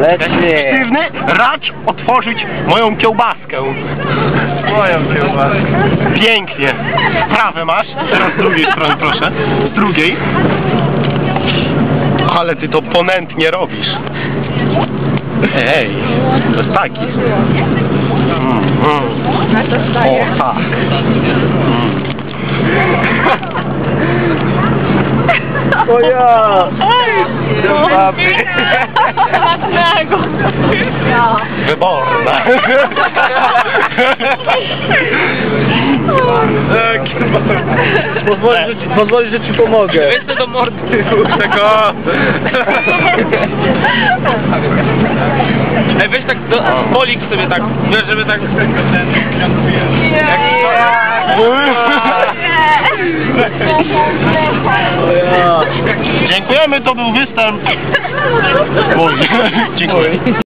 Leci. Sztywny, racz otworzyć moją kiełbaskę. Moją kiełbaskę. Pięknie. Prawe masz. Teraz z drugiej strony proszę. Z drugiej. Ale ty to ponętnie robisz. Ej, to jest taki. Mm, mm. O, tak. Mm. O ja! Smacznego. Wyborna. Pozwolisz, że ci, pozwolisz, że ci pomogę. Weź to do mordy. Tego. Ej, weź tak do, polik sobie tak, wiesz, żeby tak... Dziękujemy, to był występ. Dziękuję.